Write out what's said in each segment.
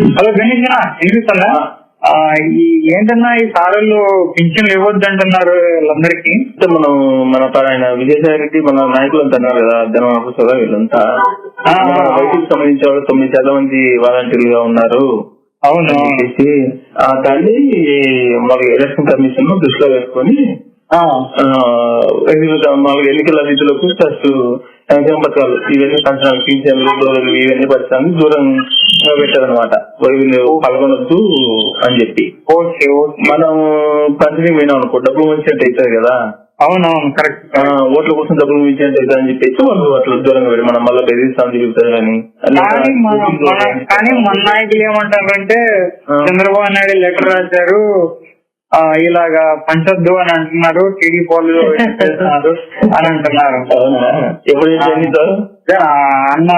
Hello Ganesh వినిపిస్తుందా? ఈ ఏంటన్నా ఈ సారలు పింఛన్లు ఇవ్వద్దు అంటున్నారు వాళ్ళందరికీ మనం మన ఆయన విజయసాయి రెడ్డి మన నాయకులు అంతా అన్నారు కదా ధనం ఆఫీసర్ వీళ్ళంతా. వైద్యులకు సంబంధించిన వాళ్ళు తొమ్మిది శాతం మంది వాలంటీర్లుగా ఉన్నారు. అవును. దాన్ని మన ఎలక్షన్ కమిషన్ దృష్టిలో వేసుకొని మామూలుగా ఎన్నికల విధులకు ప్లస్ సంక్షేమ పథకాలు ఇవన్నీ పంచడానికి పింఛన్లు ఇవన్నీ పంచడానికి దూరం పెట్టారనమాట వీళ్ళు పాల్గొనొద్దు అని చెప్పి. ఓకే మనం పంచడానికి పోయినాం అనుకో డబ్బులు మంచినట్టు అవుతుంది కదా. అవునవును కరెక్ట్ ఓట్ల కోసం డబ్బులు మించినట్టు అవుతుంది అని చెప్పేసి వాళ్ళు అట్లా దూరంగా మనం మళ్ళీ బెదిరిస్తామని చెప్తారు కానీ కానీ మన మన- కానీ మన నాయకులు ఏమంటారంటే. చంద్రబాబు నాయుడు లెటర్ రాశారు ఇలాగా పంచొద్దు అని అంటున్నారు టీడీ చేస్తున్నారు అని అంటున్నారు. ఎప్పుడు అన్న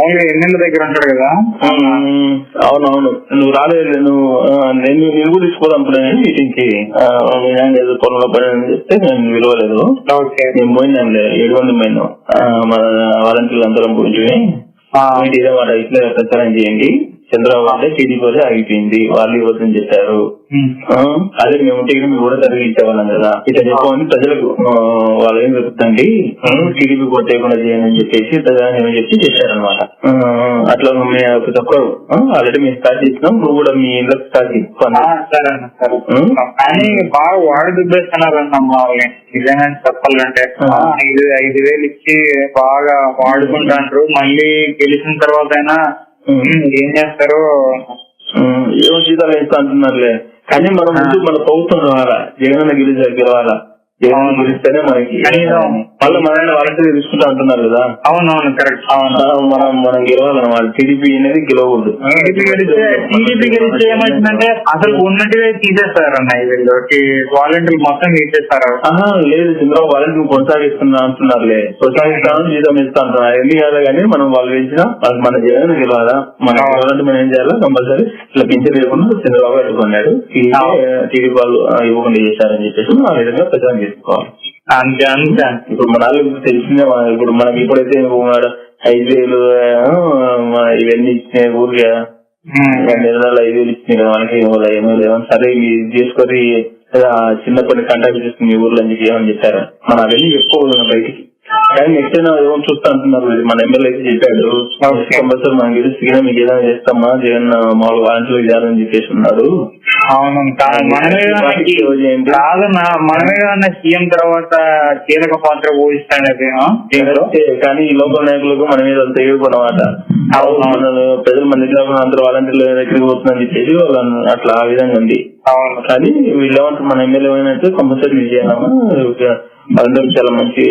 ఓన్లీ ఎమ్మెల్యే దగ్గర ఉంటాడు కదా. అవునవును. నువ్వు రాలేదు నువ్వు నేను నేను కూడా తీసుకోవాలనుకున్నాను మీటింగ్కి ఏదో పొలంలో పని అని చెప్తే నేను విలువలేదు. నేను పోయినానులే ఏడు మంది పోయినాం. మన వాలంటీర్లు అందరం మాట ఇట్లా ప్రచారం చేయండి. చంద్రబాబు అంటే టీడీపీ ఆగిపోయింది వాళ్ళు ఇవ్వద్దని చెప్పారు అదే మేము మేము కూడా తిరిగి ఇచ్చేవాళ్ళం కదా. ఇట్లా చెప్పమని ప్రజలకు వాళ్ళు ఏం చెప్తండి టీడీపీ కొట్టేయకుండా చేయండి అని చెప్పేసి ఏమని చెప్పి చేశారనమాట అట్లా మేము ఒక్కరు ఆల్రెడీ మేము స్టార్ట్ చేసినాం. నువ్వు కూడా మీ ఇంట్లో స్టార్ట్. కానీ బాగా వాడు దుబ్బేస్తున్నారన్న వాళ్ళని. నిజంగా చెప్పాలంటే. ఐదు ఐదు వేలు ఇచ్చి బాగా వాడుకుంటాంటారు మళ్ళీ గెలిచిన తర్వాత అయినా ఏం చేస్తారు? ఏమో జీతాలు ఇస్తా అంటున్నారులే. కానీ మనం ముందు మన ప్రభుత్వం రావాలా? జగన్ గెలిచారు గెలవాలా జగన్ గెలిస్తేనే మనకి. మళ్ళీ మనల్ని వాళ్ళకి తీసుకుంటా అంటున్నారు కదా. అవునవును కరెక్ట్ మనం మనం గెలవాలన్నమాట టీడీపీ అనేది గెలవకూడదు. టీడీపీ గెలిస్తే టీడీపీ గెలిస్తే ఏమవుతుందంటే అసలు ఉన్నట్టుగా తీసేస్తారు అన్న వీళ్ళు. వాలంటీర్లు మొత్తం తీసేస్తారు. లేదు చంద్రబాబు వాళ్ళని కొనసాగిస్తున్నా అంటున్నారులే. కొనసాగిస్తాను జీతం ఇస్తా అంటున్నారు ఎన్ని కాదు కానీ మనం వాళ్ళు వేసినా మన జగన్ గెలవాలా? మన. గెలవాలంటే మనం ఏం చేయాలా? కంపల్సరీ ఇట్లా పింఛన్ లేకుండా చంద్రబాబు పెట్టుకున్నాడు అవును. టీడీపీ వాళ్ళు ఇవ్వకుండా చేశారని చెప్పేసి ఆ విధంగా ప్రచారం చేసుకోవాలి అంతే అంతే ఇప్పుడు మన మన- ఇప్పుడు మనకి ఇప్పుడైతే ఉన్నాడు ఐదు వేలు ఇవన్నీ ఇచ్చినాయి ఊరిగా. రెండు నెలలు ఐదు వేలు ఇచ్చినాయి కదా మనకి ఏమో లేవు సరే ఇవి చేసుకొని ఆ, చిన్న కొన్ని కంటాక్ట్ చేసుకుని మీ ఊర్లో అని చెప్పి ఏమని చెప్పారు? మనం అవన్నీ చెప్పుకోకూడదు బయటికి. నెక్స్ట్ అయినా ఏమో చూస్తా అంటున్నారు మన ఎమ్మెల్యే చెప్పాడు. కంపల్సరీ మనం గెలిచి మీకు ఏదైనా చేస్తామా జగన్ మామూలు వాలంటీర్లు చేయాలని చెప్పేసి ఉన్నాడు అవును మనమే? కాదన్నా సీఎం తర్వాత కీలక పాత్ర కరెక్టే. కానీ ఈ లోకల్ నాయకులకు మన మీద అవును. ప్రజలు మన దగ్గర అందరూ వాలంటీర్ల దగ్గరికి పోతుందని చెప్పేసి వాళ్ళు అట్లా ఆ విధంగా ఉంది. కానీ వీళ్ళు ఏమంటారు మన ఎమ్మెల్యే ఏమైనా కంపల్సరీ చేయాలమ్మా అందరూ చాలా మంచి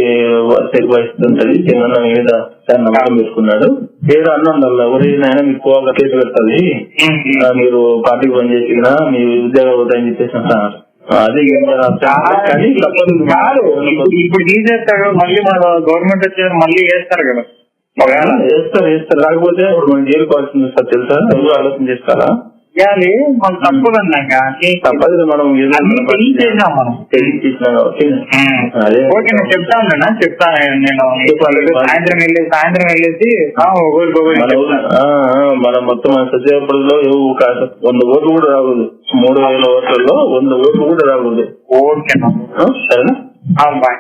సెల్ వహిస్తుంటది జగన్ మీద నమ్మకం పెట్టుకున్నాడు ఏదో అన్నం వల్ల ఒరే నాయన మీకు పోగా కేసు పెడుతుంది? మీరు పార్టీకి పని చేసినా మీ ఉద్యోగాలు పోతాయని చెప్పేసి అంటున్నారు ఇప్పుడు తీసేస్తాడు మళ్ళీ మన గవర్నమెంట్ వచ్చేది మళ్ళీ వేస్తారు కదా. వేస్తారు వేస్తారు రాకపోతే ఇప్పుడు మనం సార్ తెలుసా? ఎవరు ఆలోచన చేసుకోవాలా చేయాలి తప్పదన్నాక తప్పదు మనం మనం. కాబట్టి. ఓకే నేను నేను. సాయంత్రం వెళ్ళి సాయంత్రం వెళ్ళేసి మన మొత్తం కాదు వంద ఓట్లు కూడా రాకూడదు. మూడు వేల ఓట్లలో వంద ఓట్లు కూడా రాకూడదు. ఓకే సరేనా? బాయ్.